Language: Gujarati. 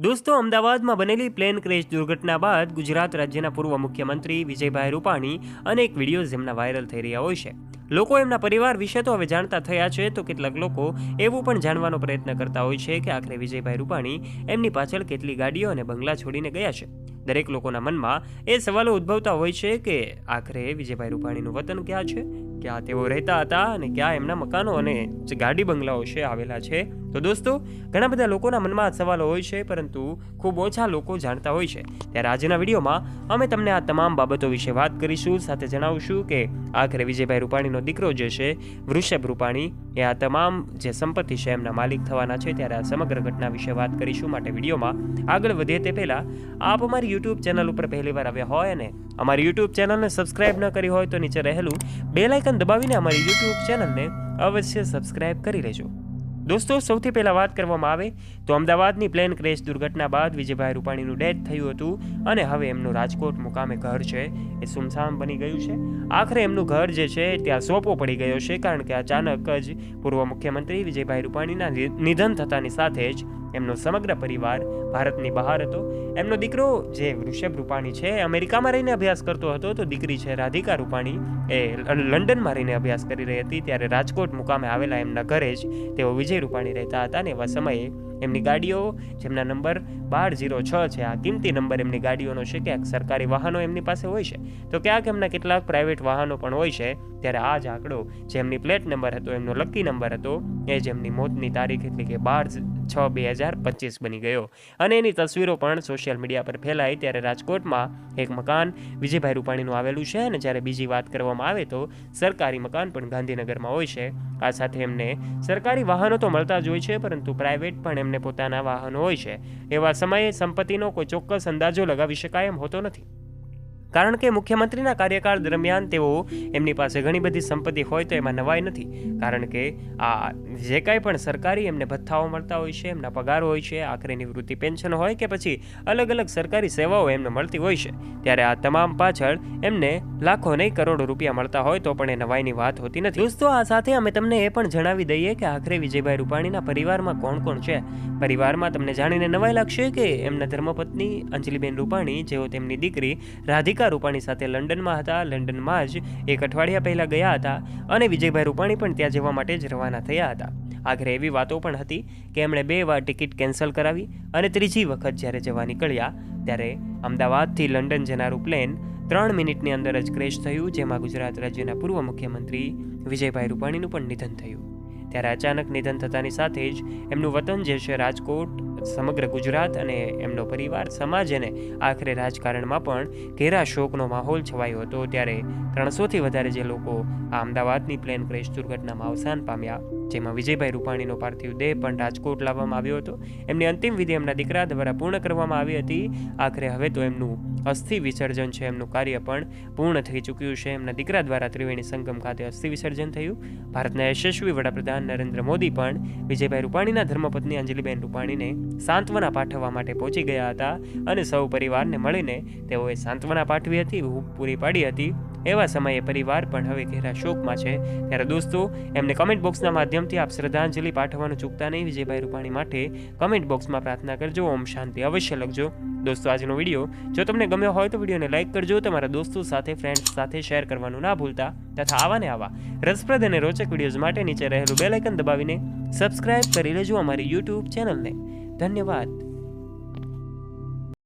દોસ્તો, અમદાવાદમાં બનેલી પ્લેન ક્રેશ દુર્ઘટના બાદ ગુજરાત રાજ્યના પૂર્વ મુખ્યમંત્રી વિજયભાઈ રૂપાણી અનેક વિડીયોઝ એમના વાયરલ થઈ રહ્યા હોય છે. લોકો એમના પરિવાર વિશે તો હવે જાણતા થયા છે, તો કેટલાક લોકો એવું પણ જાણવાનો પ્રયત્ન કરતા હોય છે કે આખરે વિજયભાઈ રૂપાણી એમની પાછળ કેટલી ગાડીઓ અને બંગલા છોડીને ગયા છે. દરેક લોકોના મનમાં એ સવાલો ઉદ્ભવતા હોય છે કે આખરે વિજયભાઈ રૂપાણીનું વતન ક્યાં છે? ક્યાં તેઓ રહેતા હતા અને ક્યાં એમના મકાનો અને જે ગાડી બંગલાઓ છે આવેલા છે તો દોસ્તો, ઘણા બધા લોકોના મનમાં આ સવાલો હોય છે, પરંતુ ખૂબ ઓછા લોકો જાણતા હોય છે. ત્યારે આજના વિડીયોમાં અમે તમને આ તમામ બાબતો વિશે વાત કરીશું. સાથે જણાવશું કે આખરે વિજયભાઈ રૂપાણીનો દીકરો જે છે, વૃષભ રૂપાણી, એ આ તમામ જે સંપત્તિ છે એમના માલિક થવાના છે. ત્યારે આ સમગ્ર ઘટના વિશે વાત કરીશું માટે વિડીયોમાં આગળ વધે તે પહેલાં, આપ અમારી યુટ્યુબ ચેનલ ઉપર પહેલીવાર આવ્યા હોય અને અમારી યુટ્યુબ ચેનલને સબસ્ક્રાઇબ ન કરી હોય તો નીચે રહેલું બે લાઇકન દબાવીને અમારી યુટ્યુબ ચેનલને અવશ્ય સબસ્ક્રાઇબ કરી લેજો. દોસ્તો, સૌથી પહેલાં વાત કરવામાં આવે તો અમદાવાદની પ્લેન ક્રેશ દુર્ઘટના બાદ વિજયભાઈ રૂપાણીનું ડેથ થયું હતું અને હવે એમનું રાજકોટ મુકામે ઘર છે. એ સુમસામ બની ગયું છે. આખરે એમનું ઘર જે છે, ત્યાં સોંપો પડી ગયો છે કારણ કે અચાનક જ પૂર્વ મુખ્યમંત્રી વિજયભાઈ રૂપાણીના નિધન થતાની સાથે જ એમનો સમગ્ર પરિવાર, ભારતની બહાર હતો. એમનો દીકરો, જે વૃષભ રૂપાણી છે, અમેરિકામાં રહીને અભ્યાસ કરતો હતો, તો દીકરી છે રાધિકા રૂપાણી. એ લંડનમાં રહીને અભ્યાસ કરી રહી હતી, ત્યારે રાજકોટ મુકામે આવેલા એમના ઘરે જ તેઓ વિજય રૂપાણી રહેતા હતા ને એવા સમયે એમની ગાડીઓ, જેમના નંબર બાર જીરો છ છે, આ કિંમતી નંબર એમની ગાડીઓનો છે, ક્યાંક સરકારી વાહનો એમની પાસે હોય છે. તો ક્યાંક એમના કેટલાક પ્રાઇવેટ વાહનો પણ હોય છે, ત્યારે આ જ આંકડો જે એમની પ્લેટ નંબર હતો, એમનો લકી નંબર હતો, એ જ એમની મોતની તારીખ એટલે કે બાર છ બે હજાર પચીસ બની ગયો. અને એની તસવીરો પણ સોશિયલ મીડિયા પર ફેલાઈ ત્યારે રાજકોટમાં એક મકાન વિજયભાઈ રૂપાણીનું આવેલું છે અને જ્યારે બીજી વાત કરવામાં આવે તો સરકારી મકાન પણ ગાંધીનગરમાં હોય છે. આ સાથે એમને સરકારી વાહનો તો મળતા જ હોય છે, પરંતુ પ્રાઇવેટ પણ એમને પોતાના વાહનો હોય છે. એવા સમયે સંપત્તિનો કોઈ ચોક્કસ અંદાજો લગાવી શકાય એમ હોતો નથી. કારણ કે મુખ્યમંત્રીના કાર્યકાળ દરમિયાન તેઓ એમની પાસે ઘણી બધી સંપત્તિ હોય તો એમાં નવાઈ નથી. કારણ કે આ જે કાંઈ પણ સરકારી એમને ભથ્થાઓ મળતા હોય છે, એમના પગાર હોય છે, આખરે નિવૃત્તિ પેન્શન હોય કે પછી અલગ અલગ સરકારી સેવાઓ એમને મળતી હોય છે. ત્યારે આ તમામ પાછળ એમને લાખો નહીં કરોડો રૂપિયા મળતા હોય તો પણ એ નવાઈની વાત હોતી નથી. દોસ્તો, આ સાથે અમે તમને એ પણ જણાવી દઈએ કે આખરે વિજયભાઈ રૂપાણીના પરિવારમાં કોણ કોણ છે? પરિવારમાં તમને જાણીને નવાઈ લાગશે કે એમના ધર્મપત્ની અંજલિબેન રૂપાણી, જેઓ તેમની દીકરી રાધિકા રૂપાણી સાથે લંડનમાં હતા. લંડનમાં જ એક અઠવાડિયા પહેલાં ગયા હતા અને વિજયભાઈ રૂપાણી પણ ત્યાં જવા માટે જ રવાના થયા હતા. આખરે એવી વાતો પણ હતી કે એમણે બે વાર ટિકિટ કેન્સલ કરાવી અને ત્રીજી વખત જ્યારે જવા નીકળ્યા ત્યારે અમદાવાદથી લંડન જનારું પ્લેન ત્રણ મિનિટની અંદર જ ક્રેશ થયું, જેમાં ગુજરાત રાજ્યના પૂર્વ મુખ્યમંત્રી વિજયભાઈ રૂપાણીનું પણ નિધન થયું. ત્યારે અચાનક નિધન થતાની સાથે જ એમનું વતન જે છે રાજકોટ સમગ્ર ગુજરાત અને એમનો પરિવાર, સમાજ અને આખરે રાજકારણમાં પણ ઘેરા શોકનો માહોલ છવાયો હતો. ત્યારે ત્રણસોથી વધારે જે લોકો આ અમદાવાદની પ્લેન ક્રેશ દુર્ઘટનામાં અવસાન પામ્યા, જેમાં વિજયભાઈ રૂપાણીનો પાર્થિવ દેહ પણ રાજકોટ લાવવામાં આવ્યો હતો. એમની અંતિમ વિધિ એમના દીકરા દ્વારા પૂર્ણ કરવામાં આવી હતી. આખરે હવે તો એમનું અસ્થિ વિસર્જન છે. એમનું કાર્ય પણ પૂર્ણ થઈ ચૂક્યું છે. એમના દીકરા દ્વારા ત્રિવેણી સંગમ ખાતે અસ્થિ વિસર્જન થયું. ભારતના યશસ્વી વડાપ્રધાન નરેન્દ્ર મોદી પણ વિજયભાઈ રૂપાણીના ધર્મપત્ની અંજલિબેન રૂપાણીને સાંત્વના પાઠવવા માટે પહોંચી ગયા હતા અને સૌ પરિવારને મળીને તેઓએ સાંત્વના પાઠવી હતી હૂંફ પૂરી પાડી હતી. એવા સમયે પરિવાર પણ હવે ઘેરા શોકમાં છે. ત્યારે દોસ્તો, એમને કમેન્ટ બોક્સના માધ્યમથી આપ શ્રદ્ધાંજલિ પાઠવવાનું ચૂકતા નહીં વિજયભાઈ રૂપાણી માટે કમેન્ટ બોક્સમાં પ્રાર્થના કરજો. ઓમ શાંતિ. અવશ્ય લખજો. દોસ્તો, આજનો વીડિયો જો તમને ગમ્યો હોય તો વિડીયોને લાઇક કરજો. તમારા દોસ્તો સાથે ફ્રેન્ડ્સ સાથે શેર કરવાનું ના ભૂલતા તથા આવા ને આવા રસપ્રદ અને રોચક વિડીયોઝ માટે નીચે રહેલું બેલાઇકન દબાવીને સબસ્ક્રાઇબ કરી લેજો અમારી યુટ્યુબ ચેનલને ધન્યવાદ.